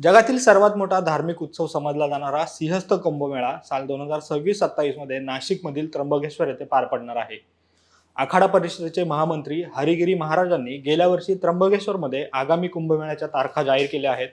जगातील सर्वात मोठा धार्मिक उत्सव समजला जाणारा सिंहस्थ कुंभमेळा साल दोन हजार सव्वीस सत्तावीसमध्ये नाशिकमधील त्र्यंबकेश्वर येथे पार पडणार आहे. आखाडा परिषदेचे महामंत्री हरिगिरी महाराजांनी गेल्या वर्षी त्र्यंबकेश्वरमध्ये आगामी कुंभमेळ्याच्या तारखा जाहीर केल्या आहेत.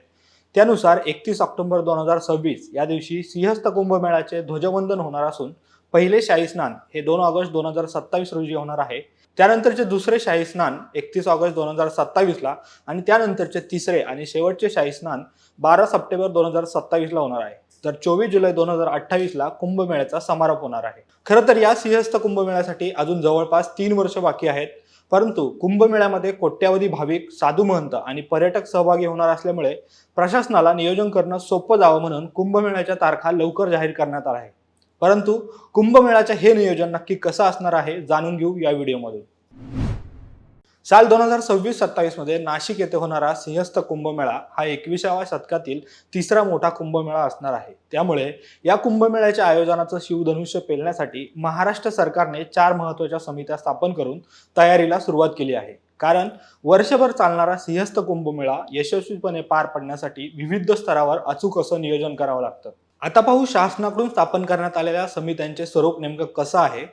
त्यानुसार एकतीस ऑक्टोबर दोन हजार सव्वीस या दिवशी सिंहस्थ कुंभमेळ्याचे ध्वजवंदन होणार असून पहिले शाही स्नान हे दोन ऑगस्ट दोन हजार सत्तावीस रोजी होणार आहे. त्यानंतरचे दुसरे शाही स्नान एकतीस ऑगस्ट दोन हजार सत्तावीसला आणि त्यानंतरचे तिसरे आणि शेवटचे शाही स्नान बारा सप्टेंबर दोन हजार सत्तावीसला होणार आहे. तर चोवीस जुलै दोन हजार अठ्ठावीसला कुंभमेळ्याचा समारोप होणार आहे. खरं तर या सिंहस्थ कुंभमेळ्यासाठी अजून जवळपास तीन वर्ष बाकी आहेत. परंतु कुंभमेळ्यामध्ये कोट्यावधी भाविक साधू महंत आणि पर्यटक सहभागी होणार असल्यामुळे प्रशासनाला नियोजन करणं सोपं जावं म्हणून कुंभमेळ्याच्या तारखा लवकर जाहीर करण्यात आल्या आहे. परंतु कुंभमेळ्याचे हे नियोजन नक्की कसं असणार आहे जाणून घेऊ या व्हिडिओमधून. साल दोन हजार सव्वीस सत्तावीसमध्ये नाशिक येथे होणारा सिंहस्थ कुंभमेळा हा एकविसाव्या शतकातील तिसरा मोठा कुंभमेळा असणार आहे. त्यामुळे या कुंभमेळ्याच्या आयोजनाचं शिवधनुष्य पेलण्यासाठी महाराष्ट्र सरकारने चार महत्त्वाच्या समित्या स्थापन करून तयारीला सुरुवात केली आहे. कारण वर्षभर चालणारा सिंहस्थ कुंभमेळा यशस्वीपणे पार पडण्यासाठी विविध स्तरावर अचूक असं नियोजन करावं लागतं. आता पाहू शासनाकडून स्थापन करण्यात आलेल्या समित्यांचे स्वरूप नेमकं कसं आहे?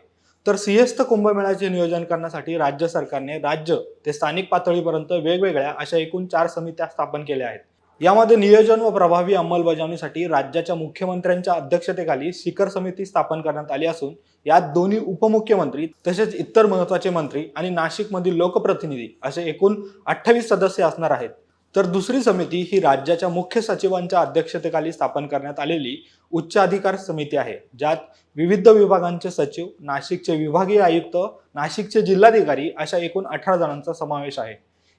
तर सिंहस्थ कुंभमेळ्याचे नियोजन करण्यासाठी राज्य सरकारने राज्य ते स्थानिक पातळीपर्यंत वेगवेगळ्या अशा एकूण चार समित्या स्थापन केल्या आहेत. यामध्ये नियोजन व प्रभावी अंमलबजावणीसाठी राज्याच्या मुख्यमंत्र्यांच्या अध्यक्षतेखाली शिखर समिती स्थापन करण्यात आली असून यात दोन्ही उपमुख्यमंत्री तसेच इतर महत्त्वाचे मंत्री आणि नाशिकमधील लोकप्रतिनिधी असे एकूण अठ्ठावीस सदस्य असणार आहेत. तर दुसरी समिती ही राज्याच्या मुख्य सचिवांच्या अध्यक्षतेखाली स्थापन करण्यात आलेली उच्च अधिकार समिती आहे ज्यात विविध विभागांचे सचिव नाशिकचे विभागीय आयुक्त नाशिकचे जिल्हाधिकारी अशा एकूण अठरा जणांचा समावेश आहे.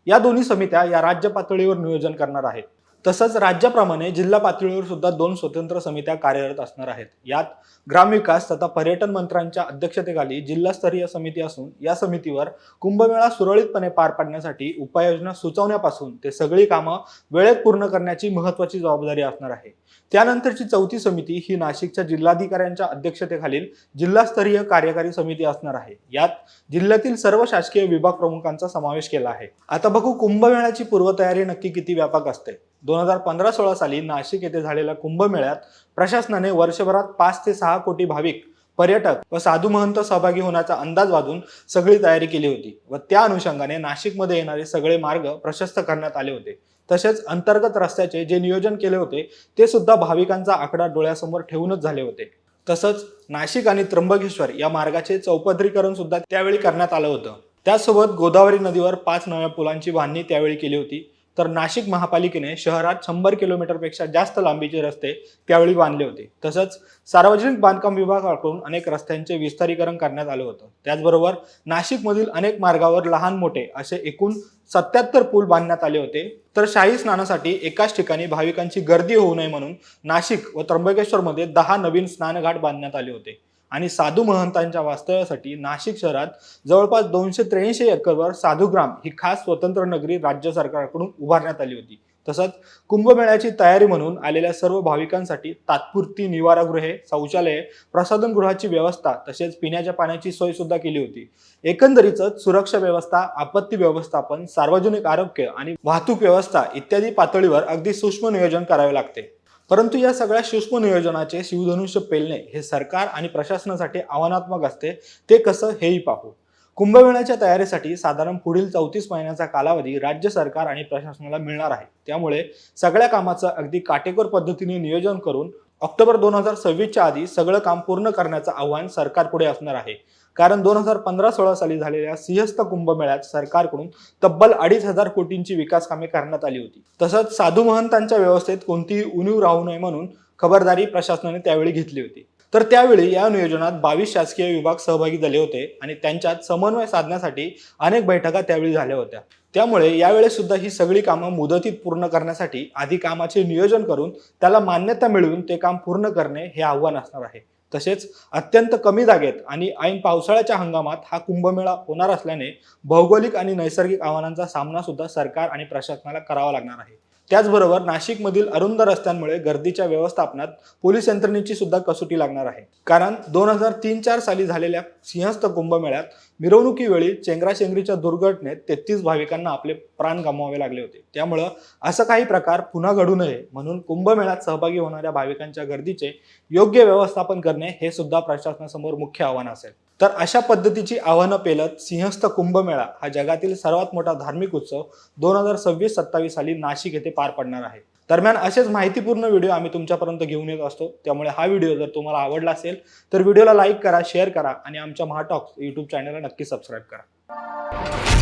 या दोन्ही समित्या या राज्य पातळीवर नियोजन करणार आहेत. तसंच राज्याप्रमाणे जिल्हा पातळीवर सुद्धा दोन स्वतंत्र समित्या कार्यरत असणार आहेत. यात ग्रामविकास तथा पर्यटन मंत्र्यांच्या अध्यक्षतेखाली जिल्हास्तरीय समिती असून या समितीवर कुंभमेळा सुरळीतपणे पार पाडण्यासाठी उपाययोजना सुचवण्यापासून ते सगळी कामं वेळेत पूर्ण करण्याची महत्वाची जबाबदारी असणार आहे. त्यानंतरची चौथी समिती ही नाशिकच्या जिल्हाधिकाऱ्यांच्या अध्यक्षतेखालील जिल्हास्तरीय कार्यकारी समिती असणार आहे. यात जिल्ह्यातील सर्व शासकीय विभाग प्रमुखांचा समावेश केला आहे. आता बघू कुंभमेळ्याची पूर्वतयारी नक्की किती व्यापक असते. दोन हजार पंधरा सोळा साली नाशिक येथे झालेल्या कुंभमेळ्यात प्रशासनाने वर्षभरात पाच ते सहा कोटी भाविक पर्यटक व साधू महंत सहभागी होण्याचा अंदाज वाजून सगळी तयारी केली होती व त्या अनुषंगाने नाशिकमध्ये येणारे सगळे मार्ग प्रशस्त करण्यात आले होते. तसेच अंतर्गत रस्त्याचे जे नियोजन केले होते ते सुद्धा भाविकांचा आकडा डोळ्यासमोर ठेवूनच झाले होते. तसंच नाशिक आणि त्र्यंबकेश्वर या मार्गाचे चौपदरीकरण सुद्धा त्यावेळी करण्यात आलं होतं. त्यासोबत गोदावरी नदीवर पाच नव्या पुलांची बांधणी त्यावेळी केली होती. तर नाशिक महापालिकेने शहरात शंभर किलोमीटरपेक्षा जास्त लांबीचे रस्ते त्यावेळी बांधले होते. तसंच सार्वजनिक बांधकाम विभागाकडून अनेक रस्त्यांचे विस्तारीकरण करण्यात आलं होतं. त्याचबरोबर नाशिकमधील अनेक मार्गावर लहान मोठे असे एकूण सत्याहत्तर पूल बांधण्यात आले होते. तर शाही स्नानासाठी एकाच ठिकाणी भाविकांची गर्दी होऊ नये म्हणून नाशिक व त्र्यंबकेश्वरमध्ये दहा नवीन स्नानघाट बांधण्यात आले होते. आणि साधू महंतांच्या वास्तव्यासाठी नाशिक शहरात जवळपास दोनशे त्र्याऐंशी एकरवर साधुग्राम ही खास स्वतंत्र नगरी राज्य सरकारकडून उभारण्यात आली होती. तसंच कुंभमेळ्याची तयारी म्हणून आलेल्या सर्व भाविकांसाठी तात्पुरती निवारागृहे शौचालये प्रसाधनगृहाची व्यवस्था तसेच पिण्याच्या पाण्याची सोय सुद्धा केली होती. एकंदरीतच सुरक्षा व्यवस्था आपत्ती व्यवस्थापन सार्वजनिक आरोग्य आणि वाहतूक व्यवस्था इत्यादी पातळीवर अगदी सूक्ष्म नियोजन करावे लागते. परंतु या सगळ्या सूक्ष्म नियोजनाचे शिवधनुष्य पेलणे हे सरकार आणि प्रशासनासाठी आव्हानात्मक असते ते कसं हेही पाहू. कुंभमेळ्याच्या तयारीसाठी साधारण पुढील चौतीस महिन्याचा कालावधी राज्य सरकार आणि प्रशासनाला मिळणार आहे. त्यामुळे सगळ्या कामाचं अगदी काटेकोर पद्धतीने नियोजन करून ऑक्टोबर दोन हजार सव्वीसच्या आधी सगळं काम पूर्ण करण्याचं आव्हान सरकारपुढे असणार आहे. कारण दोन हजार पंधरा सोळा साली झालेल्या सिंहस्थ कुंभमेळ्यात सरकारकडून तब्बल अडीच हजार कोटींची विकास कामे करण्यात आली होती. तसंच साधू महंतांच्या व्यवस्थेत कोणतीही उणीव राहू नये म्हणून खबरदारी प्रशासनाने त्यावेळी घेतली होती. तर त्यावेळी या नियोजनात बावीस शासकीय विभाग सहभागी झाले होते आणि त्यांच्यात समन्वय साधण्यासाठी अनेक बैठका त्यावेळी झाल्या होत्या. त्यामुळे यावेळेस सुद्धा ही सगळी कामं मुदतीत पूर्ण करण्यासाठी आधी कामाचे नियोजन करून त्याला मान्यता मिळवून ते काम पूर्ण करणे हे आव्हान असणार आहे. तसेच अत्यंत कमी जागेत आणि ऐन पावसाळ्याच्या हंगामात हा कुंभमेळा होणार असल्याने भौगोलिक आणि नैसर्गिक आव्हानांचा सामना सुद्धा सरकार आणि प्रशासनाला करावा लागणार आहे. त्याचबरोबर नाशिकमधील अरुंद रस्त्यांमुळे गर्दीच्या व्यवस्थापनात पोलीस यंत्रणेची सुद्धा कसोटी लागणार आहे. कारण दोन हजार तीन चार साली झालेल्या सिंहस्थ कुंभमेळ्यात मिरवणुकीवेळी चेंगराचेंगरीच्या दुर्घटनेत तेहतीस भाविकांना आपले प्राण गमवावे लागले होते. त्यामुळं असं काही प्रकार पुन्हा घडू नये म्हणून कुंभमेळ्यात सहभागी होणाऱ्या भाविकांच्या गर्दीचे योग्य व्यवस्थापन करणे हे सुद्धा प्रशासनासमोर मुख्य आव्हान असेल. तर अशा पद्धतीची आव्हानं पेलत सिंहस्थ कुंभमेळा हा जगातील सर्वात मोठा धार्मिक उत्सव दोन हजार सव्वीस सत्तावीस साली नाशिक येथे पार पडणार आहे. दरम्यान असेच माहितीपूर्ण व्हिडिओ आम्ही तुमच्यापर्यंत घेऊन येत असतो. त्यामुळे हा व्हिडिओ जर तुम्हाला आवडला असेल तर व्हिडिओला लाईक करा शेअर करा आणि आमच्या महाटॉक्स यूट्यूब चॅनलला नक्की सबस्क्राईब करा.